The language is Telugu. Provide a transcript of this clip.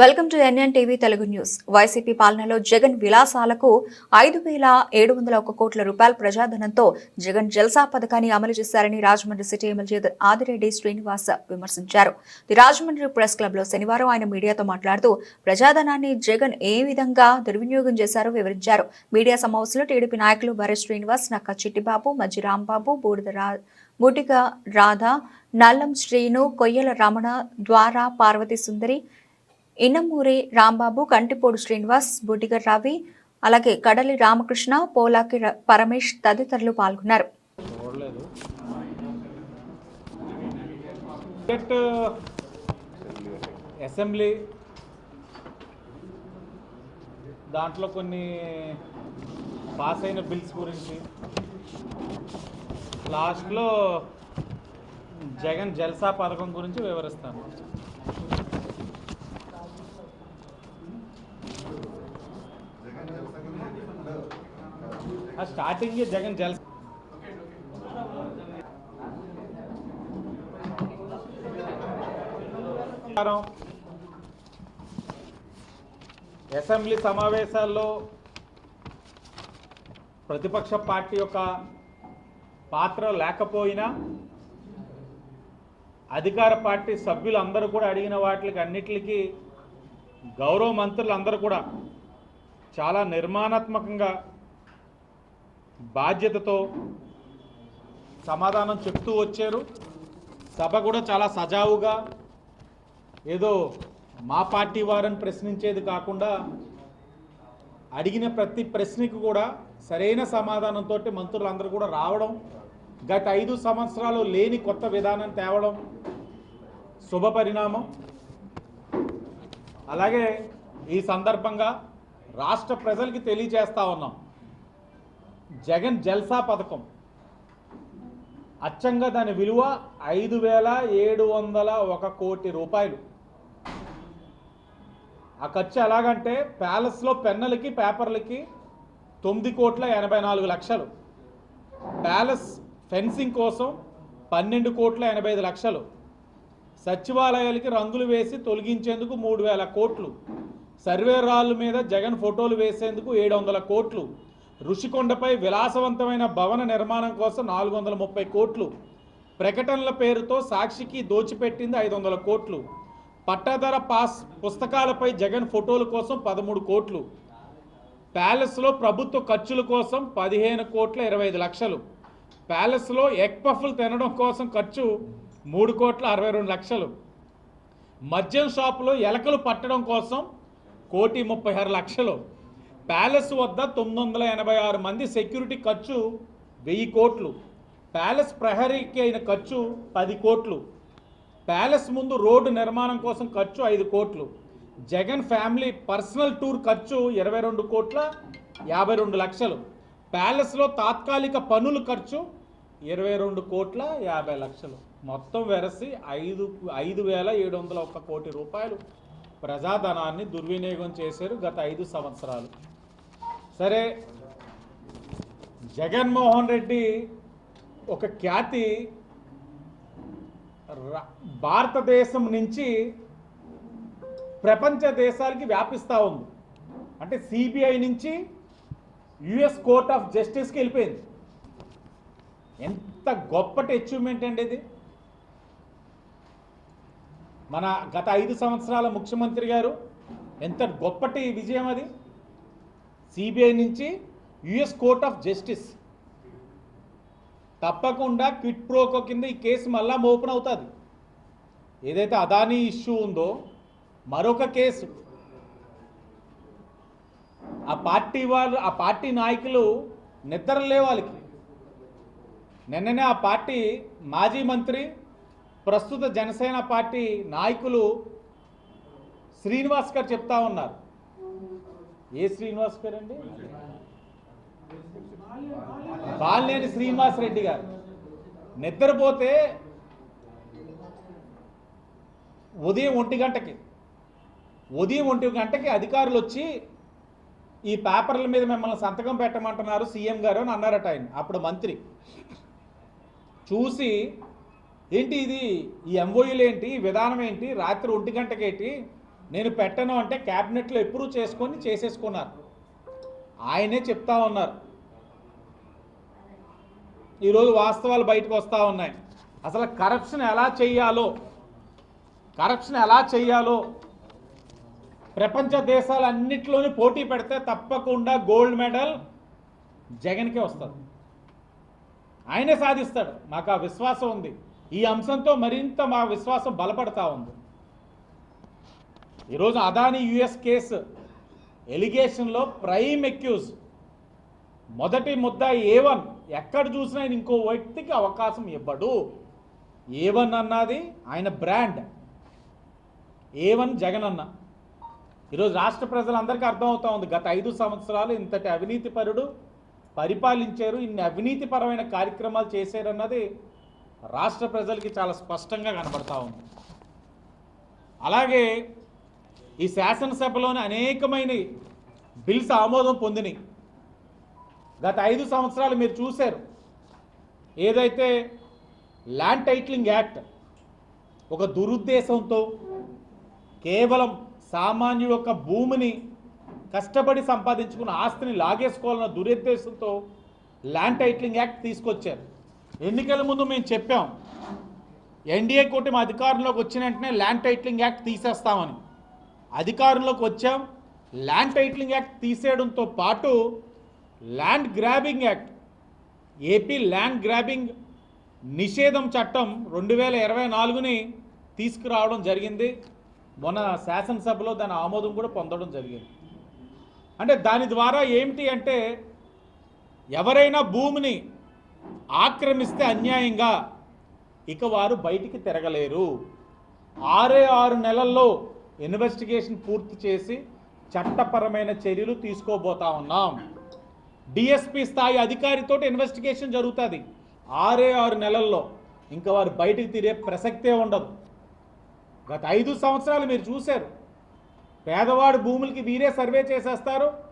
Welcome to NN TV Telugu news. YCP పాలనలో జగన్ విలాసాలకు ఐదు వేల ఏడు వందల ఒక కోట్ల రూపాయల ప్రజాధనంతో జగన్ జల్సా పథకాన్ని అమలు చేశారని రాజమండ్రి సిటీ ఎమ్మెల్యే ఆదిరెడ్డి శ్రీనివాస్ విమర్శించారు. ది రాజమండ్రి ప్రెస్ క్లబ్లో శనివారం ఆయన మీడియాతో మాట్లాడుతూ ప్రజాధనాన్ని జగన్ ఏ విధంగా దుర్వినియోగం చేశారో వివరించారు. మీడియా సమావేశంలో టీడీపీ నాయకులు బర్రె శ్రీనివాస్ నక్క చిట్టిబాబు మజ్జి రాంబాబు బూడిద రా బూటిక రాధ నల్లం శ్రీను కొయ్యల రమణ ద్వారా పార్వతి సుందరి ఇన్నమూరి రాంబాబు కంటిపోడు శ్రీనివాస్ బుడిగ రవి అలాగే కడలి రామకృష్ణ పోలాకి ర- పరమేష్ తదితరులు పాల్గొన్నారు. అసెంబ్లీ uh, దాంట్లో కొన్ని పాస్ అయిన బిల్స్ గురించి. లాస్ట్లో జగన్ జల్సా పథకం గురించి వివరిస్తాను. ఆ స్టార్టింగ్ జగన్ జల అసెంబ్లీ సమావేశాల్లో ప్రతిపక్ష పార్టీ యొక్క పాత్ర లేకపోయినా అధికార పార్టీ సభ్యులందరూ కూడా అడిగిన వాటికి అన్నిటికీ గౌరవ మంత్రులు అందరూ కూడా చాలా నిర్మాణాత్మకంగా బాధ్యతతో సమాధానం చెప్తూ వచ్చారు. సభ కూడా చాలా సజావుగా ఏదో మా పార్టీ వారని ప్రశ్నించేది కాకుండా అడిగిన ప్రతి ప్రశ్నకు కూడా సరైన సమాధానంతో మంత్రులందరూ కూడా రావడం గత ఐదు సంవత్సరాలు లేని కొత్త విధానం తేవడం శుభ పరిణామం. అలాగే ఈ సందర్భంగా రాష్ట్ర ప్రజలకి తెలియజేస్తా ఉన్నాం. జగన్ జల్సా పథకం. అచ్చంగా దాని విలువ ఐదు వేల ఏడు వందల ఒక కోటి రూపాయలు. ఆ ఖర్చు ఎలాగంటే ప్యాలెస్లో పెన్నులకి పేపర్లకి తొమ్మిది కోట్ల ఎనభై నాలుగు లక్షలు. ప్యాలెస్ ఫెన్సింగ్ కోసం పన్నెండు కోట్ల ఎనభై ఐదు లక్షలు. సచివాలయాలకి రంగులు వేసి తొలగించేందుకు మూడు వేల కోట్లు. సర్వే రాళ్ళ మీద జగన్ ఫోటోలు వేసేందుకు ఏడు వందల కోట్లు. ఋషికొండపై విలాసవంతమైన భవన నిర్మాణం కోసం నాలుగు వందల ముప్పై కోట్లు. ప్రకటనల పేరుతో సాక్షికి దోచిపెట్టింది ఐదు వందల కోట్లు. పట్టాధర పాస్ పుస్తకాలపై జగన్ ఫోటోల కోసం పదమూడు కోట్లు. ప్యాలెస్లో ప్రభుత్వ ఖర్చుల కోసం పదిహేను కోట్ల ఇరవై ఐదు లక్షలు. ప్యాలెస్లో ఎగ్ పఫ్లు తినడం కోసం ఖర్చు మూడు కోట్ల అరవై రెండు లక్షలు. మద్యం షాపులో ఎలకలు పట్టడం కోసం కోటి ముప్పై ఆరు లక్షలు. ప్యాలెస్ వద్ద తొమ్మిది వందల ఎనభై ఆరు మంది సెక్యూరిటీ ఖర్చు వెయ్యి కోట్లు. ప్యాలెస్ ప్రహరీకి అయిన ఖర్చు పది కోట్లు. ప్యాలెస్ ముందు రోడ్డు నిర్మాణం కోసం ఖర్చు ఐదు కోట్లు. జగన్ ఫ్యామిలీ పర్సనల్ టూర్ ఖర్చు ఇరవై రెండు కోట్ల యాభై రెండు లక్షలు. ప్యాలెస్లో తాత్కాలిక పనుల ఖర్చు ఇరవై రెండు కోట్ల యాభై లక్షలు. మొత్తం వెరసి ఐదు ఐదు వేల ఏడు వందల ఒక్క కోటి రూపాయలు ప్రజాధనాన్ని దుర్వినియోగం చేశారు గత ఐదు సంవత్సరాలు. సరే జగన్మోహన్ రెడ్డి ఒక ఖ్యాతి భారతదేశం నుంచి ప్రపంచ దేశాలకి వ్యాపిస్తూ ఉంది. అంటే సిబిఐ నుంచి యుఎస్ కోర్ట్ ఆఫ్ జస్టిస్కి వెళ్ళిపోయింది. ఎంత గొప్పటి అచీవ్మెంట్ అండి ఇది. మన గత ఐదు సంవత్సరాల ముఖ్యమంత్రి గారు ఎంత గొప్పటి విజయం అది. సిబిఐ నుంచి యుఎస్ కోర్ట్ ఆఫ్ జస్టిస్ తప్పకుండా క్విట్ ప్రోకో కింద ఈ కేసు మళ్ళా ఓపెన్ అవుతుంది. ఏదైతే అదానీ ఇష్యూ ఉందో మరొక కేసు. ఆ పార్టీ వాళ్ళు ఆ పార్టీ నాయకులు నిద్ర వాళ్ళకి. నిన్ననే ఆ పార్టీ మాజీ మంత్రి ప్రస్తుత జనసేన పార్టీ నాయకులు శ్రీనివాస్ గారు చెప్తా ఉన్నారు. ఏ శ్రీనివాస్ గారు అండి బాలినేని శ్రీనివాస్ రెడ్డి గారు. నిద్రపోతే ఉదయం ఒంటి గంటకి ఉదయం ఒంటి గంటకి అధికారులు వచ్చి ఈ పేపర్ల మీద మిమ్మల్ని సంతకం పెట్టమంటున్నారు సీఎం గారు అని అన్నారట ఆయన అప్పుడు మంత్రి. చూసి ఏంటి ఇది ఈ ఎంఓయూలు ఏంటి విధానం ఏంటి రాత్రి ఒంటి గంటకేంటి నేను పెట్టను అంటే క్యాబినెట్లో ఎప్పుడూ చేసుకొని చేసేసుకున్నారు. ఆయనే చెప్తా ఉన్నారు. ఈరోజు వాస్తవాలు బయటకు వస్తూ ఉన్నాయి. అసలు కరప్షన్ ఎలా చేయాలో కరప్షన్ ఎలా చేయాలో ప్రపంచ దేశాలన్నింటిలోనూ పోటీ పెడితే తప్పకుండా గోల్డ్ మెడల్ జగన్కే వస్తుంది. ఆయనే సాధిస్తాడు. మాకు ఆ విశ్వాసం ఉంది. ఈ అంశంతో మరింత మా విశ్వాసం బలపడతా ఉంది. ఈరోజు అదాని యుఎస్ కేసు ఎలిగేషన్లో ప్రైమ్ ఎక్యూజ్ మొదటి ముద్ద ఏ వన్. ఎక్కడ చూసినా ఆయన ఇంకో వ్యక్తికి అవకాశం ఇవ్వడు. ఏ వన్ అన్నది? ఆయన బ్రాండ్. ఏ వన్ జగన్ అన్న. ఈరోజు రాష్ట్ర ప్రజలందరికీ అర్థమవుతా ఉంది. గత ఐదు సంవత్సరాలు ఇంతటి అవినీతిపరుడు పరిపాలించారు. ఇన్ని అవినీతిపరమైన కార్యక్రమాలు చేశారన్నది రాష్ట్ర ప్రజలకి చాలా స్పష్టంగా కనబడతా ఉంది. అలాగే ఈ శాసనసభలోని అనేకమైన బిల్స్ ఆమోదం పొందినాయి. గత ఐదు సంవత్సరాలు మీరు చూశారు. ఏదైతే ల్యాండ్ టైటిలింగ్ యాక్ట్ ఒక దురుద్దేశంతో కేవలం సామాన్యుడు యొక్క భూమిని కష్టపడి సంపాదించుకున్న ఆస్తిని లాగేసుకోవాలన్న దురుద్దేశంతో ల్యాండ్ టైటిలింగ్ యాక్ట్ తీసుకొచ్చారు. ఎన్నికల ముందు మేము చెప్పాం ఎన్డీఏ కూటమి అధికారంలోకి వచ్చిన వెంటనే ల్యాండ్ టైటిలింగ్ యాక్ట్ తీసేస్తామని. అధికారంలోకి వచ్చాం. ల్యాండ్ టైటిలింగ్ యాక్ట్ తీసేయడంతో పాటు land grabbing act AP land grabbing నిషేధం చట్టం రెండు వేల ఇరవై నాలుగుని తీసుకురావడం జరిగింది. మొన్న శాసనసభలో దాని ఆమోదం కూడా పొందడం జరిగింది. అంటే దాని ద్వారా ఏమిటి అంటే ఎవరైనా భూమిని ఆక్రమిస్తే అన్యాయంగా ఇక వారు బయటికి తిరగలేరు. ఆరే ఆరు నెలల్లో ఇన్వెస్టిగేషన్ పూర్తి చేసి చట్టపరమైన చర్యలు తీసుకోబోతా ఉన్నాం. డిఎస్పి స్థాయి అధికారితో ఇన్వెస్టిగేషన్ జరుగుతుంది. ఆరే ఆరు నెలల్లో ఇంకా వారు బయటికి తిరిగే ప్రసక్తే ఉండదు. గత ఐదు సంవత్సరాలు మీరు చూశారు. పేదవాడి భూములకి వీరే సర్వే చేసేస్తారు.